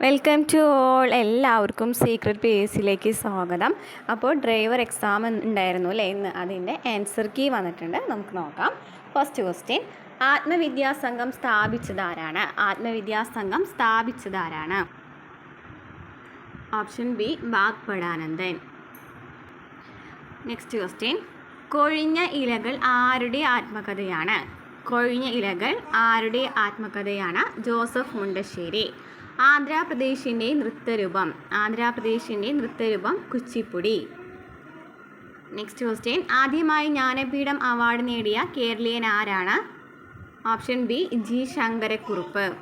Welcome to all എല്ലാവർക്കും secret P S സിയിലേക്ക് സ്വാഗതം. അപ്പോൾ ഡ്രൈവർ എക്സാം ഉണ്ടായിരുന്നു അല്ലേ? ഇന്ന് അതിന്റെ ആൻസർ കീ വന്നിട്ടുണ്ട്. നമുക്ക് നോക്കാം. ഫസ്റ്റ് ക്വസ്റ്റ്യൻ ആത്മവിദ്യാസംഘം സ്ഥാപിച്ചതാരാണ്? Atmavidya Sangham സ്ഥാപിച്ചതാരാണ്? Option B Vagbhatanandan next question കൊഴിഞ്ഞ ഇലകൾ ആരുടെ ആത്മകഥയാണ്? കൊഴിഞ്ഞ ഇലകൾ ആരുടെ ആത്മകഥയാണ്? ജോസഫ് മുണ്ടശ്ശേരി. ആന്ധ്രാപ്രദേശിന്റെ നൃത്തരൂപം. ആന്ധ്രാപ്രദേശിന്റെ നൃത്തരൂപം കുച്ചിപ്പുടി. നെക്സ്റ്റ് ക്വസ്റ്റ്യൻ ആദ്യമായി ജ്ഞാനപീഠം അവാർഡ് നേടിയ കേരളീയൻ ആരാണ് ഓപ്ഷൻ ബി ജി. ശങ്കരക്കുറുപ്പ്.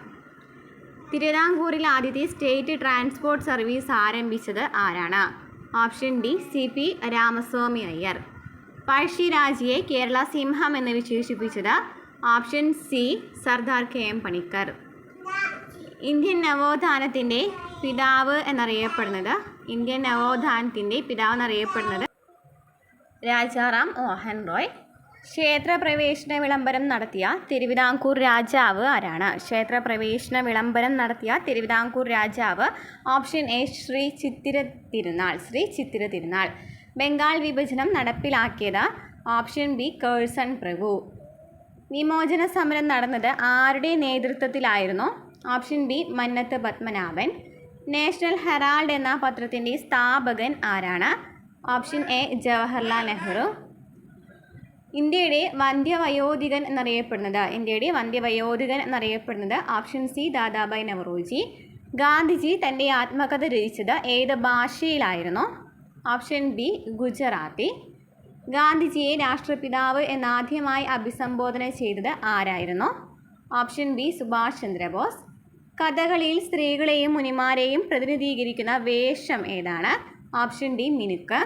തിരുവിതാംകൂറിൽ ആദ്യത്തെ സ്റ്റേറ്റ് ട്രാൻസ്പോർട്ട് സർവീസ് ആരംഭിച്ചത് ആരാണ്? Option D C. P. Ramaswamy Iyer. പഴശ്ശിരാജയെ Kerala സിംഹം എന്ന് വിശേഷിപ്പിച്ചത്. Option C Sardar K. M. Panikkar. Indian നവോത്ഥാനത്തിന്റെ പിതാവ് എന്നറിയപ്പെടുന്നത്. ഇന്ത്യൻ നവോത്ഥാനത്തിന്റെ പിതാവ് എന്നറിയപ്പെടുന്നത് രാജാറാം മോഹൻ റോയ്. ക്ഷേത്രപ്രവേശന വിളംബരം നടത്തിയ തിരുവിതാംകൂർ രാജാവ് ആരാണ്? ക്ഷേത്രപ്രവേശന വിളംബരം നടത്തിയ തിരുവിതാംകൂർ രാജാവ് ഓപ്ഷൻ എ ശ്രീ ചിത്തിര തിരുനാൾ ശ്രീ ചിത്തിര തിരുനാൾ. ബംഗാൾ വിഭജനം നടപ്പിലാക്കിയത് ഓപ്ഷൻ ബി കേഴ്സൺ പ്രഭു. വിമോചന സമരം നടന്നത് ആരുടെ നേതൃത്വത്തിലായിരുന്നു? Option B Mannath Padmanabhan. National Herald എന്ന പത്രത്തിന്റെ സ്ഥാപകൻ ആരാണ്? Option A Jawaharlal Nehru. ഇന്ത്യയുടെ വന്ധ്യവയോധികൻ എന്നറിയപ്പെടുന്നത് ഇന്ത്യയുടെ വന്ധ്യവയോധികൻ എന്നറിയപ്പെടുന്നത് ഓപ്ഷൻ സി ദാദാബായ് നവറോജി ഗാന്ധിജി തന്റെ ആത്മകഥ രചിച്ചത് ഏത് ഭാഷയിലായിരുന്നു? Option B Gujarati. ഗാന്ധിജിയെ രാഷ്ട്രപിതാവ് എന്നാദ്യമായി അഭിസംബോധന ചെയ്തത് ആരായിരുന്നു? Option B Subhash Chandra Bose. കഥകളിയിൽ സ്ത്രീകളെയും മുനിമാരെയും പ്രതിനിധീകരിക്കുന്ന വേഷം ഏതാണ്? ഓപ്ഷൻ ഡി മിനുക്ക്.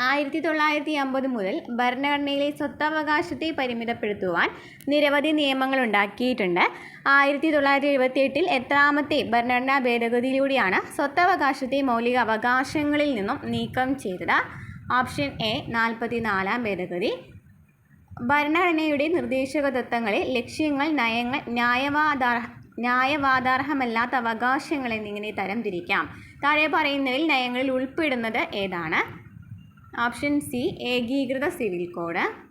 ആയിരത്തി തൊള്ളായിരത്തി അമ്പത് മുതൽ ഭരണഘടനയിലെ സ്വത്തവകാശത്തെ പരിമിതപ്പെടുത്തുവാൻ നിരവധി നിയമങ്ങൾ ഉണ്ടാക്കിയിട്ടുണ്ട്. ആയിരത്തി തൊള്ളായിരത്തി എഴുപത്തി എട്ടിൽ എത്രാമത്തെ ഭരണഘടനാ ഭേദഗതിയിലൂടെയാണ് സ്വത്തവകാശത്തെ മൗലിക അവകാശങ്ങളിൽ നിന്നും നീക്കം ചെയ്തത്. ഓപ്ഷൻ എ നാൽപ്പത്തി നാലാം ഭേദഗതി. ഭരണഘടനയുടെ നിർദ്ദേശക തത്വങ്ങളെ ലക്ഷ്യങ്ങൾ നയങ്ങൾ ന്യായവാദാർഹ ന്യായവാദാർഹമല്ലാത്ത അവകാശങ്ങൾ എന്നിങ്ങനെ തരംതിരിക്കാം. താഴെ പറയുന്നതിൽ നയങ്ങളിൽ ഉൾപ്പെടുന്നത് ഏതാണ്? ഓപ്ഷൻ സി ഏകീകൃത സിവിൽ കോഡ്.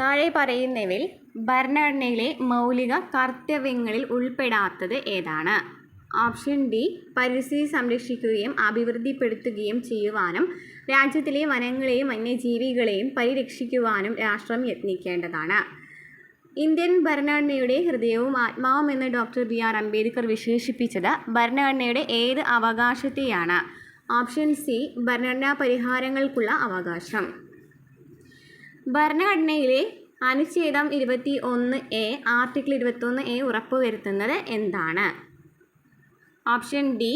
താഴെ പറയുന്നവയിൽ ഭരണഘടനയിലെ മൗലിക കർത്തവ്യങ്ങളിൽ ഉൾപ്പെടാത്തത് ഏതാണ്? ഓപ്ഷൻ ഡി പരിസ്ഥിതി സംരക്ഷിക്കുകയും അഭിവൃദ്ധിപ്പെടുത്തുകയും ചെയ്യുവാനും രാജ്യത്തിലെ വനങ്ങളെയും വന്യജീവികളെയും പരിരക്ഷിക്കുവാനും രാഷ്ട്രം യത്നിക്കേണ്ടതാണ്. ഇന്ത്യൻ ഭരണഘടനയുടെ ഹൃദയവും ആത്മാവും എന്ന് ഡോക്ടർ ബി ആർ അംബേദ്കർ വിശേഷിപ്പിച്ചത് ഭരണഘടനയുടെ ഏത് അവകാശത്തെയാണ്? ഓപ്ഷൻ സി ഭരണഘടനാ പരിഹാരങ്ങൾക്കുള്ള അവകാശം. ഭരണഘടനയിലെ അനുച്ഛേദം ഇരുപത്തി ഒന്ന് എ ആർട്ടിക്കിൾ ഇരുപത്തൊന്ന് എ ഉറപ്പുവരുത്തുന്നത് എന്താണ്? ഓപ്ഷൻ ഡി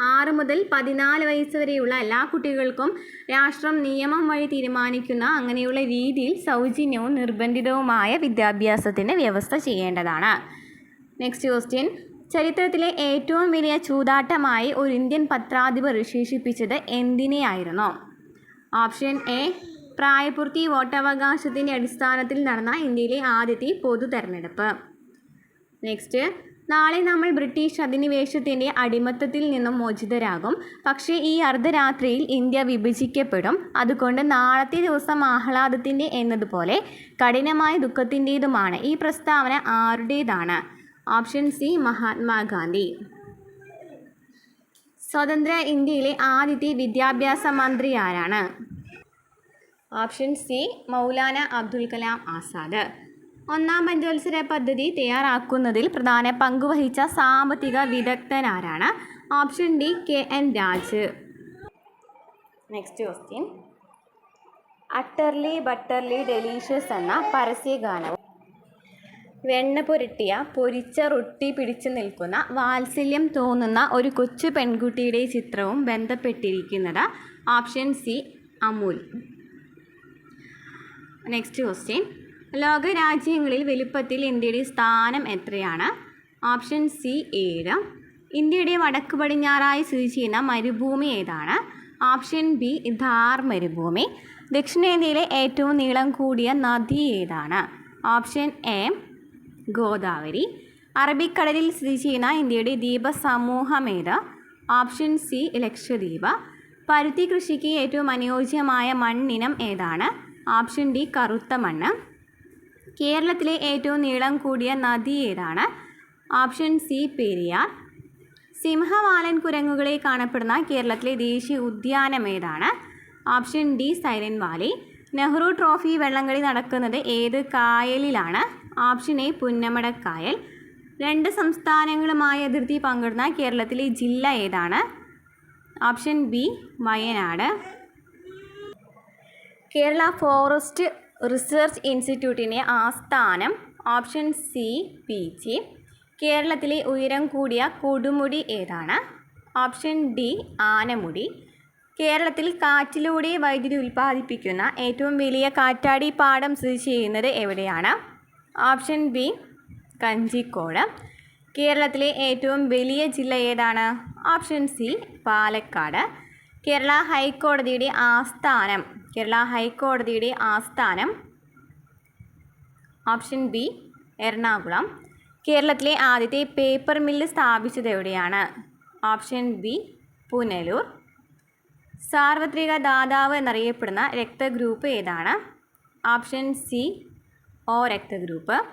ആറ് മുതൽ പതിനാല് വയസ്സ് വരെയുള്ള എല്ലാ കുട്ടികൾക്കും രാഷ്ട്രം നിയമം വഴി തീരുമാനിക്കുന്ന അങ്ങനെയുള്ള രീതിയിൽ സൗജന്യവും നിർബന്ധിതവുമായ വിദ്യാഭ്യാസത്തിന് വ്യവസ്ഥ ചെയ്യേണ്ടതാണ്. നെക്സ്റ്റ് ക്വസ്റ്റ്യൻ ചരിത്രത്തിലെ ഏറ്റവും വലിയ ചൂതാട്ടമായി ഒരു ഇന്ത്യൻ പത്രാധിപർ വിശേഷിപ്പിച്ചത് എന്തിനെയായിരുന്നു? ഓപ്ഷൻ എ പ്രായപൂർത്തി വോട്ടവകാശത്തിന്റെ അടിസ്ഥാനത്തിൽ നടന്ന ഇന്ത്യയിലെ ആദ്യത്തെ പൊതു തെരഞ്ഞെടുപ്പ്. നെക്സ്റ്റ് നാളെ നമ്മൾ ബ്രിട്ടീഷ് അധിനിവേശത്തിന്റെ അടിമത്തത്തിൽ നിന്നും മോചിതരാകും. പക്ഷേ ഈ അർദ്ധരാത്രിയിൽ ഇന്ത്യ വിഭജിക്കപ്പെടും. അതുകൊണ്ട് നാളത്തെ ദിവസം ആഹ്ലാദത്തിന്റെ എന്നതുപോലെ കഠിനമായ ദുഃഖത്തിന്റേതുമാണ്. ഈ പ്രസ്താവന ആരുടേതാണ്? Option C Mahatma Gandhi. സ്വതന്ത്ര ഇന്ത്യയിലെ ആദ്യത്തെ വിദ്യാഭ്യാസ മന്ത്രി ആരാണ്? Option C Maulana Abdul Kalam Azad. ഒന്നാം പഞ്ചവത്സര പദ്ധതി തയ്യാറാക്കുന്നതിൽ പ്രധാന പങ്കുവഹിച്ച സാമ്പത്തിക വിദഗ്ധനാരാണ് option D K N Raj. Next question utterly butterly delicious എന്ന പരസ്യഗാനവും വെണ്ണ പുരട്ടിയ പൊരിച്ച റൊട്ടി പിടിച്ചു നിൽക്കുന്ന വാത്സല്യം തോന്നുന്ന ഒരു കൊച്ചു പെൺകുട്ടിയുടെ ചിത്രവും ബന്ധപ്പെട്ടിരിക്കുന്നത് option C Amul. Next question ലോകരാജ്യങ്ങളിൽ വലുപ്പത്തിൽ ഇന്ത്യയുടെ സ്ഥാനം എത്രയാണ്? ഓപ്ഷൻ സി ഏഴ്. ഇന്ത്യയുടെ വടക്ക് പടിഞ്ഞാറായി സ്ഥിതി ചെയ്യുന്ന മരുഭൂമി ഏതാണ്? ഓപ്ഷൻ ബി ധാർ മരുഭൂമി. ദക്ഷിണേന്ത്യയിലെ ഏറ്റവും നീളം കൂടിയ നദി ഏതാണ്? Option A Godavari. അറബിക്കടലിൽ സ്ഥിതി ചെയ്യുന്ന ഇന്ത്യയുടെ ദ്വീപസമൂഹം ഏത്? Option C Lakshadweep. പരുത്തി കൃഷിക്ക് ഏറ്റവും അനുയോജ്യമായ മണ്ണിനം ഏതാണ്? ഓപ്ഷൻ ഡി കറുത്ത മണ്ണ്. കേരളത്തിലെ ഏറ്റവും നീളം കൂടിയ നദി ഏതാണ്? Option C Periyar. സിംഹവാലൻ കുരങ്ങുകളെ കാണപ്പെടുന്ന കേരളത്തിലെ ദേശീയ ഉദ്യാനം ഏതാണ്? Option D silent valley. Nehru trophy വെള്ളംകളി നടക്കുന്നത് ഏത് കായലിലാണ്? Option A Punnamadakkayal. രണ്ട് സംസ്ഥാനങ്ങളുമായി അതിർത്തി പങ്കിടുന്ന കേരളത്തിലെ ജില്ല ഏതാണ്? Option B Wayanad. Kerala forest research ഇൻസ്റ്റിറ്റ്യൂട്ടിന്റെ ആസ്ഥാനം ഓപ്ഷൻ സി പീച്ചി കേരളത്തിലെ ഉയരം കൂടിയ കൊടുമുടി ഏതാണ്? Option D Anamudi. കേരളത്തിൽ കാറ്റിലൂടെ വൈദ്യുതി ഉൽപ്പാദിപ്പിക്കുന്ന ഏറ്റവും വലിയ കാറ്റാടി പാടം സ്ഥിതി ചെയ്യുന്നത് എവിടെയാണ്? Option B Kanjikode. കേരളത്തിലെ ഏറ്റവും വലിയ ജില്ല ഏതാണ്? Option C Palakkad. കേരള ഹൈക്കോടതിയുടെ ആസ്ഥാനം കേരള ഹൈക്കോടതിയുടെ ആസ്ഥാനം ഓപ്ഷൻ ബി എറണാകുളം കേരളത്തിലെ ആദ്യത്തെ പേപ്പർ മില്ല് സ്ഥാപിച്ചത് എവിടെയാണ്? Option B Punalur. സാർവത്രിക ദാതാവ് എന്നറിയപ്പെടുന്ന രക്തഗ്രൂപ്പ് ഏതാണ്? ഓപ്ഷൻ സി ഓ രക്തഗ്രൂപ്പ്.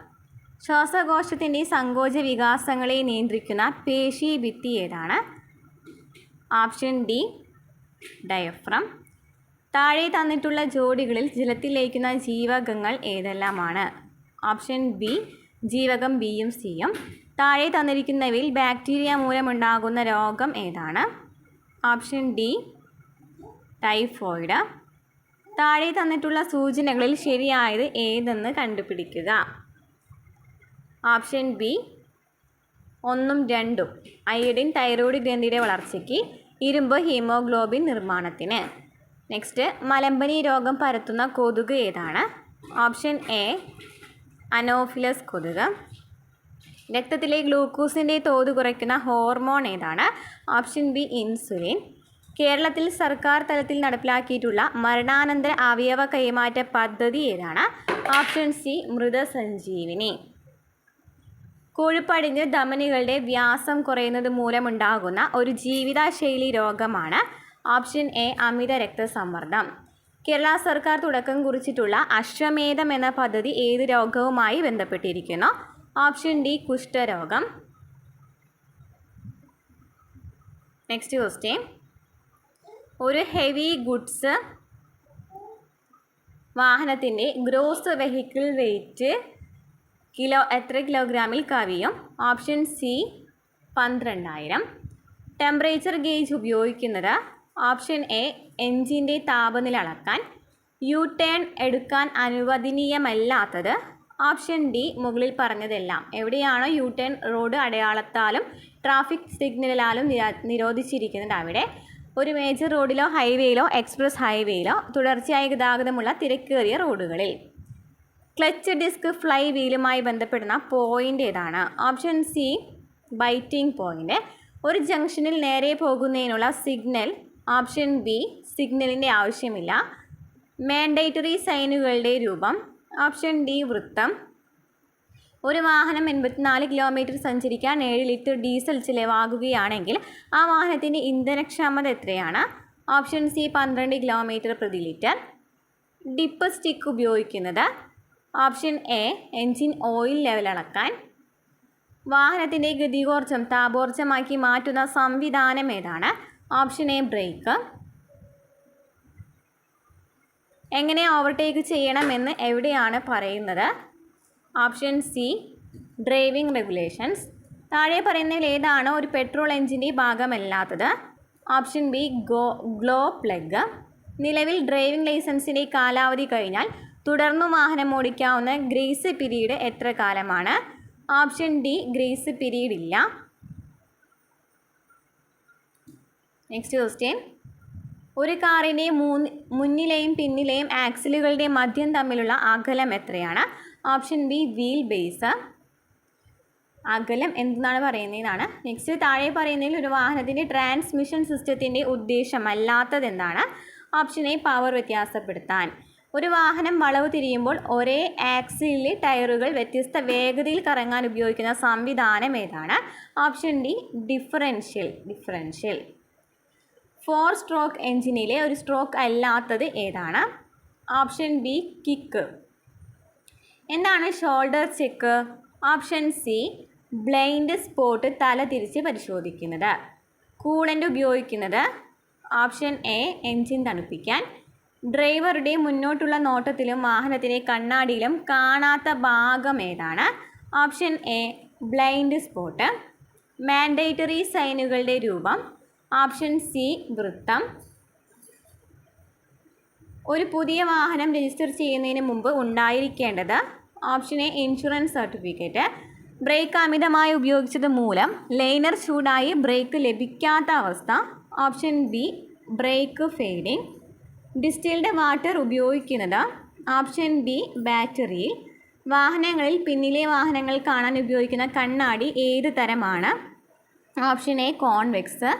ശ്വാസകോശത്തിന്റെ സങ്കോച വികാസങ്ങളെ നിയന്ത്രിക്കുന്ന പേശി ഭിത്തി ഏതാണ്? Option D diaphragm. താഴെ തന്നിട്ടുള്ള ജോഡികളിൽ ജലത്തിൽ ലയിക്കുന്ന ജീവകങ്ങൾ ഏതെല്ലാമാണ്? ഓപ്ഷൻ ബി ജീവകം ബിയും സിയും. താഴെ തന്നിരിക്കുന്നവയിൽ ബാക്ടീരിയ മൂലമുണ്ടാകുന്ന രോഗം ഏതാണ്? Option D typhoid. താഴെ തന്നിട്ടുള്ള സൂചനകളിൽ ശരിയായത് ഏതെന്ന് കണ്ടുപിടിക്കുക. ഓപ്ഷൻ ബി ഒന്നും രണ്ടും. അയഡിൻ തൈറോയ്ഡ് ഗ്രന്ഥിയുടെ വളർച്ചയ്ക്ക് ഇരുമ്പ് ഹീമോഗ്ലോബിൻ നിർമ്മാണത്തിന്. നെക്സ്റ്റ് മലമ്പനി രോഗം പരത്തുന്ന കൊതുക് ഏതാണ്? ഓപ്ഷൻ എ അനോഫിലസ് കൊതുക്. രക്തത്തിലെ ഗ്ലൂക്കോസിന്റെ തോത് കുറയ്ക്കുന്ന ഹോർമോൺ ഏതാണ്? ഓപ്ഷൻ ബി ഇൻസുലിൻ കേരളത്തിൽ സർക്കാർ തലത്തിൽ നടപ്പിലാക്കിയിട്ടുള്ള മരണാനന്തര അവയവ കൈമാറ്റ പദ്ധതി ഏതാണ്? Option C Mrithasanjeevani. കൊഴുപ്പടിഞ്ഞ് ധമനികളുടെ വ്യാസം കുറയുന്നത് മൂലമുണ്ടാകുന്ന ഒരു ജീവിതശൈലി രോഗമാണ് ഓപ്ഷൻ എ അമിത രക്തസമ്മർദ്ദം. കേരള സർക്കാർ തുടക്കം കുറിച്ചിട്ടുള്ള അശ്വമേധം എന്ന പദ്ധതി ഏത് രോഗവുമായി ബന്ധപ്പെട്ടിരിക്കുന്നു? ഓപ്ഷൻ ഡി കുഷ്ഠരോഗം. നെക്സ്റ്റ് ക്വസ്റ്റ്യൻ ഒരു ഹെവി ഗുഡ്സ് വാഹനത്തിന്റെ ഗ്രോസ് വെഹിക്കിൾ വെയിറ്റ് കിലോ എത്ര കിലോഗ്രാമിൽ കവിയും? ഓപ്ഷൻ സി പന്ത്രണ്ടായിരം. ടെമ്പറേച്ചർ ഗേജ് ഉപയോഗിക്കുന്നത് ഓപ്ഷൻ എ എഞ്ചിന്റെ താപനില അളക്കാൻ. യു ടേൺ എടുക്കാൻ അനുവദനീയമല്ലാത്തത് ഓപ്ഷൻ ഡി മുകളിൽ പറഞ്ഞതെല്ലാം. എവിടെയാണോ യു ടേൺ റോഡ് അടയാളത്താലും ട്രാഫിക് സിഗ്നലാലും നിരോധിച്ചിരിക്കുന്നുണ്ട് അവിടെ. ഒരു മേജർ റോഡിലോ ഹൈവേയിലോ എക്സ്പ്രസ് ഹൈവേയിലോ തുടർച്ചയായ ഗതാഗതമുള്ള തിരക്കേറിയ റോഡുകളിൽ. ക്ലച്ച് ഡിസ്ക് ഫ്ലൈ വീലുമായി ബന്ധപ്പെടുന്ന പോയിന്റ് ഏതാണ്? ഓപ്ഷൻ സി ബൈറ്റിംഗ് പോയിന്റ് ഒരു ജംഗ്ഷനിൽ നേരെ പോകുന്നതിനുള്ള സിഗ്നൽ ഓപ്ഷൻ ബി സിഗ്നലിന്റെ ആവശ്യമില്ല. മാൻഡേറ്ററി സൈനുകളുടെ രൂപം. ഓപ്ഷൻ ഡി വൃത്തം. ഒരു വാഹനം എൺപത്തിനാല് കിലോമീറ്റർ സഞ്ചരിക്കാൻ ഏഴ് ലിറ്റർ ഡീസൽ ചിലവാകുകയാണെങ്കിൽ ആ വാഹനത്തിന്റെ ഇന്ധനക്ഷമത എത്രയാണ്? ഓപ്ഷൻ സി പന്ത്രണ്ട് കിലോമീറ്റർ പ്രതി ലിറ്റർ. ഡിപ്പ് സ്റ്റിക്ക് ഉപയോഗിക്കുന്നത് option A engine oil level അളക്കാൻ. വാഹനത്തിന്റെ ഗതികോർജം താപോർജമാക്കി മാറ്റുന്ന സംവിധാനം ഏതാണ്? Option A brake. എങ്ങനെ ഓവർടേക്ക് ചെയ്യണമെന്ന് എവിടെയാണ് പറയുന്നത്? Option C driving regulations. താഴെ പറയുന്നതിൽ ഏതാണ് ഒരു പെട്രോൾ എഞ്ചിന്റെ ഭാഗമല്ലാത്തത്? Option B go glow plug. നിലവിൽ ഡ്രൈവിംഗ് ലൈസൻസിന്റെ കാലാവധി കഴിഞ്ഞാൽ തുടർന്നു വാഹനം ഓടിക്കാവുന്ന ഗ്രേസ് പിരീഡ് എത്ര കാലമാണ്? ഓപ്ഷൻ ഡി ഗ്രേസ് പിരീഡ് ഇല്ല നെക്സ്റ്റ് ക്വസ്റ്റ്യൻ ഒരു കാറിന്റെ മൂന്ന് മുന്നിലെയും പിന്നിലെയും ആക്സിലുകളുടെ മധ്യം തമ്മിലുള്ള അകലം എത്രയാണ്? ഓപ്ഷൻ ബി വീൽ ബേസ് അകലം എന്താണ് പറയുന്നതാണ് നെക്സ്റ്റ് താഴെ പറയുന്നതിൽ ഒരു വാഹനത്തിന്റെ ട്രാൻസ്മിഷൻ സിസ്റ്റത്തിന്റെ ഉദ്ദേശം അല്ലാത്തത് എന്താണ് ഓപ്ഷൻ എ പവർ വ്യത്യാസപ്പെടുത്താൻ. ഒരു വാഹനം വളവ് തിരിയുമ്പോൾ ഒരേ ആക്സിലിലെ ടയറുകൾ വ്യത്യസ്ത വേഗതയിൽ കറങ്ങാൻ ഉപയോഗിക്കുന്ന സംവിധാനം ഏതാണ്? Option D differential differential four stroke എഞ്ചിനിലെ ഒരു സ്ട്രോക്ക് അല്ലാത്തത് ഏതാണ്? ഓപ്ഷൻ ബി കിക്ക് എന്താണ് shoulder check option C blind spot തല തിരിച്ച് പരിശോധിക്കുന്നത്. കൂളന്റ് ഉപയോഗിക്കുന്നത്. ഓപ്ഷൻ എ എഞ്ചിൻ തണുപ്പിക്കാൻ. ഡ്രൈവറുടെ മുന്നോട്ടുള്ള നോട്ടത്തിലും വാഹനത്തിന്റെ കണ്ണാടിയിലും കാണാത്ത ഭാഗം ഏതാണ്? Option A blind spot. Mandatory സൈനുകളുടെ രൂപം. ഓപ്ഷൻ സി വൃത്തം. ഒരു പുതിയ വാഹനം രജിസ്റ്റർ ചെയ്യുന്നതിന് മുമ്പ് ഉണ്ടായിരിക്കേണ്ടത്? Option A insurance certificate. Brake അമിതമായി ഉപയോഗിച്ചത് മൂലം ലൈനർ ചൂടായി ബ്രേക്ക് ലഭിക്കാത്ത അവസ്ഥ. Option B brake failing. Distilled water ഉപയോഗിക്കുന്നത് ഓപ്ഷൻ ബി ബാറ്ററിയിൽ വാഹനങ്ങളിൽ പിന്നിലെ വാഹനങ്ങൾ കാണാൻ ഉപയോഗിക്കുന്ന കണ്ണാടി ഏത് തരമാണ്? Option A convex.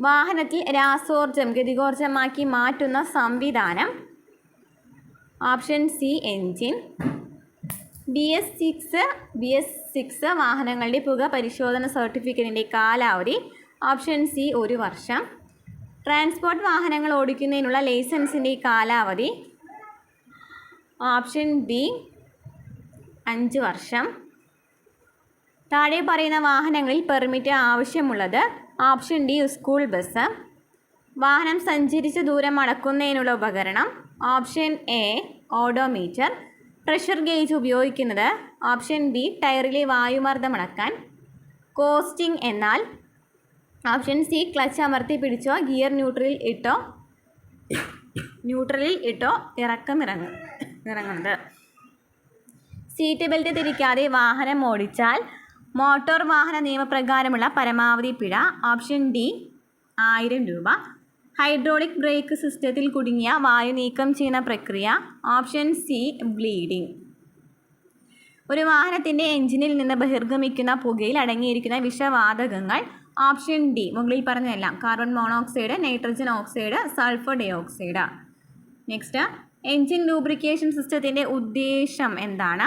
വാഹനത്തിൽ രാസോർജം ഗതികോർജമാക്കി മാറ്റുന്ന സംവിധാനം. Option C engine. B S six B S six വാഹനങ്ങളുടെ പുക പരിശോധന സർട്ടിഫിക്കറ്റിന്റെ കാലാവധി. ഓപ്ഷൻ സി ഒരു വർഷം. ട്രാൻസ്പോർട്ട് വാഹനങ്ങൾ ഓടിക്കുന്നതിനുള്ള ലൈസൻസിന്റെ കാലാവധി. ഓപ്ഷൻ ബി അഞ്ച് വർഷം. താഴെ പറയുന്ന വാഹനങ്ങളിൽ പെർമിറ്റ് ആവശ്യമുള്ളത്. Option D school bus. വാഹനം സഞ്ചരിച്ച ദൂരം അളക്കുന്നതിനുള്ള ഉപകരണം. Option A odometer. Pressure gauge ഉപയോഗിക്കുന്നത്. ഓപ്ഷൻ ബി ടയറിലെ വായുമർദ്ദം അളക്കാൻ കോസ്റ്റിംഗ് എന്നാൽ ഓപ്ഷൻ സി ക്ലച്ച് അമർത്തി പിടിച്ചോ ഗിയർ ന്യൂട്രലിൽ ഇട്ടോ? ന്യൂട്രലിൽ ഇട്ടോ? ഇറക്കം ഇറങ്ങും ഇറങ്ങുന്നത്. സീറ്റ് ബെൽറ്റ് തിരിക്കാതെ വാഹനം ഓടിച്ചാൽ മോട്ടോർ വാഹന നിയമപ്രകാരമുള്ള പരമാവധി പിഴ ഓപ്ഷൻ ഡി ആയിരം രൂപ. ഹൈഡ്രോളിക് ബ്രേക്ക് സിസ്റ്റത്തിൽ കുടുങ്ങിയ വായു നീക്കം ചെയ്യുന്ന പ്രക്രിയ ഓപ്ഷൻ സി ബ്ലീഡിംഗ് ഒരു വാഹനത്തിന്റെ എഞ്ചിനിൽ നിന്ന് ബഹിർഗമിക്കുന്ന പുകയിൽ അടങ്ങിയിരിക്കുന്ന വിഷവാതകങ്ങൾ ഓപ്ഷൻ ഡി മുകളിൽ പറഞ്ഞതെല്ലാം. Carbon monoxide nitrogen oxide sulphur dioxide. Next engine lubrication സിസ്റ്റത്തിന്റെ ഉദ്ദേശം എന്താണ്?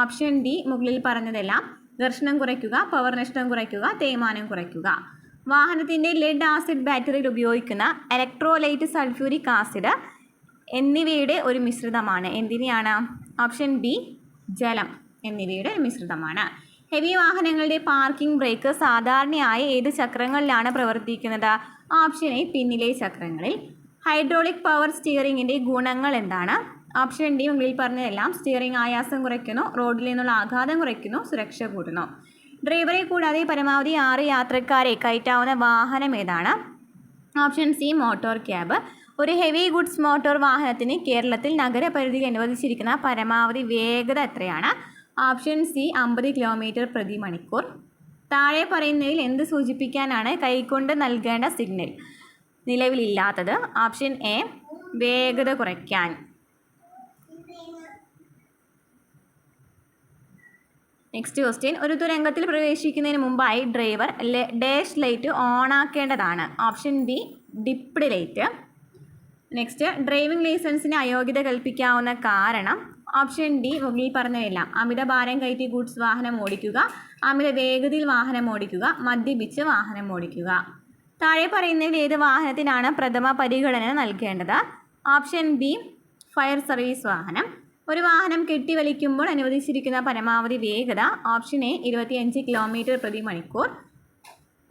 ഓപ്ഷൻ ഡി മുകളിൽ പറഞ്ഞതെല്ലാം. ഘർഷണം കുറയ്ക്കുക പവർ നഷ്ടം കുറയ്ക്കുക തേയ്മാനം കുറയ്ക്കുക. വാഹനത്തിന്റെ ലെഡ് ആസിഡ് ബാറ്ററിയിൽ ഉപയോഗിക്കുന്ന ഇലക്ട്രോലൈറ്റ് സൾഫ്യൂരിക് ആസിഡ് എന്നിവയുടെ ഒരു മിശ്രിതമാണ്. എന്തിനെയാണ്? ഓപ്ഷൻ ബി ജലം എന്നിവയുടെ മിശ്രിതമാണ്. ഹെവി വാഹനങ്ങളുടെ പാർക്കിംഗ് ബ്രേക്ക് സാധാരണയായി ഏത് ചക്രങ്ങളിലാണ് പ്രവർത്തിക്കുന്നത്? ഓപ്ഷൻ എ പിന്നിലെ ചക്രങ്ങളിൽ. ഹൈഡ്രോളിക് പവർ സ്റ്റിയറിങ്ങിന്റെ ഗുണങ്ങൾ എന്താണ്? ഓപ്ഷൻ ഡി മുകളിൽ പറഞ്ഞതെല്ലാം സ്റ്റിയറിംഗ് ആയാസം കുറയ്ക്കുന്നു റോഡിൽ നിന്നുള്ള ആഘാതം കുറയ്ക്കുന്നു സുരക്ഷ കൂട്ടുന്നു. ഡ്രൈവറെ കൂടാതെ പരമാവധി ആറ് യാത്രക്കാരെ കയറ്റാവുന്ന വാഹനം ഏതാണ്? Option C motor cab. ഒരു ഹെവി ഗുഡ്സ് മോട്ടോർ വാഹനത്തിന് കേരളത്തിൽ നഗരപരിധിയിൽ അനുവദിച്ചിരിക്കുന്ന പരമാവധി വേഗത എത്രയാണ്? ഓപ്ഷൻ സി അമ്പത് കിലോമീറ്റർ പ്രതി മണിക്കൂർ. താഴെ പറയുന്നതിൽ എന്ത് സൂചിപ്പിക്കാനാണ് കൈകൊണ്ട് നൽകേണ്ട സിഗ്നൽ? നിലവിലില്ലാത്തത്. ഓപ്ഷൻ എ വേഗത കുറയ്ക്കാൻ. നെക്സ്റ്റ് ക്വസ്റ്റ്യൻ ഒരു തുരങ്കത്തിൽ പ്രവേശിക്കുന്നതിന് മുമ്പായി driver dash light on ആക്കേണ്ടതാണ് option B dipped light. Next driving ലൈസൻസിന് അയോഗ്യത കൽപ്പിക്കാവുന്ന കാരണം ഓപ്ഷൻ ഡി മുകളിൽ പറഞ്ഞതെല്ലാം. അമിത ഭാരം കയറ്റി ഗുഡ്സ് വാഹനം ഓടിക്കുക. അമിത വേഗതയിൽ വാഹനം ഓടിക്കുക. മദ്യപിച്ച് വാഹനം ഓടിക്കുക. താഴെ പറയുന്നതിൽ ഏത് വാഹനത്തിനാണ് പ്രഥമ പരിഗണന നൽകേണ്ടത്? ഓപ്ഷൻ ബി ഫയർ സർവീസ് വാഹനം. ഒരു വാഹനം കെട്ടിവലിക്കുമ്പോൾ അനുവദിച്ചിരിക്കുന്ന പരമാവധി വേഗത ഓപ്ഷൻ എ ഇരുപത്തിയഞ്ച് കിലോമീറ്റർ പ്രതി മണിക്കൂർ.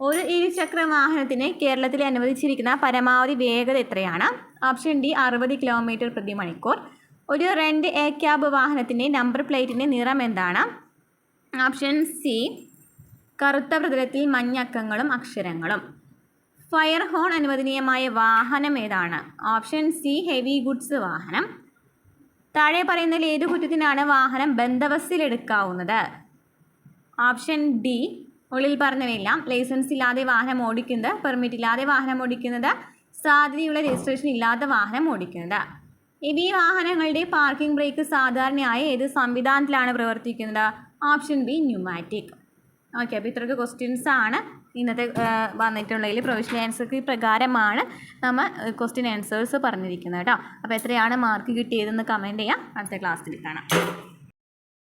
ഒരു ഇരുചക്ര വാഹനത്തിന് കേരളത്തിൽ അനുവദിച്ചിരിക്കുന്ന പരമാവധി വേഗത എത്രയാണ്? ഓപ്ഷൻ ഡി അറുപത് കിലോമീറ്റർ പ്രതി മണിക്കൂർ. ഒരു റെന്റ് എ ക്യാബ് വാഹനത്തിന്റെ നമ്പർ പ്ലേറ്റിന്റെ നിറം എന്താണ്? ഓപ്ഷൻ സി കറുത്ത പ്രതലത്തിൽ മഞ്ഞക്കങ്ങളും അക്ഷരങ്ങളും. ഫയർ ഹോൺ അനുവദനീയമായ വാഹനം ഏതാണ്? ഓപ്ഷൻ സി ഹെവി ഗുഡ്സ് വാഹനം. താഴെ പറയുന്നതിൽ ഏത് കുറ്റത്തിനാണ് വാഹനം ബന്ധവസ്സിലെടുക്കാവുന്നത് ഓപ്ഷൻ ഡി ഉള്ളിൽ പറഞ്ഞവയെല്ലാം ലൈസൻസ് ഇല്ലാതെ വാഹനം ഓടിക്കുന്നത് പെർമിറ്റ് ഇല്ലാതെ വാഹനം ഓടിക്കുന്നത് സാധ്യതയുള്ള രജിസ്ട്രേഷൻ ഇല്ലാത്ത വാഹനം ഓടിക്കുന്നത്. ഇവ ഈ വാഹനങ്ങളുടെ പാർക്കിംഗ് ബ്രേക്ക് സാധാരണയായി ഏത് സംവിധാനത്തിലാണ് പ്രവർത്തിക്കുന്നത്? ഓപ്ഷൻ ബി ന്യൂമാറ്റിക് ഓക്കെ അപ്പോൾ ഇത്രയൊക്കെ ക്വസ്റ്റ്യൻസ് ആണ്. ഇന്നത്തെ വന്നിട്ടുള്ളതിൽ പ്രൊവിഷണൽ ആൻസർക്ക് പ്രകാരമാണ് നമ്മൾ ക്വസ്റ്റ്യൻ ആൻസേഴ്സ് പറഞ്ഞിരിക്കുന്നത് കേട്ടോ. അപ്പോൾ എത്രയാണ് മാർക്ക് കിട്ടിയതെന്ന് കമന്റ് ചെയ്യാം. അടുത്ത ക്ലാസ്സിൽ കാണാം.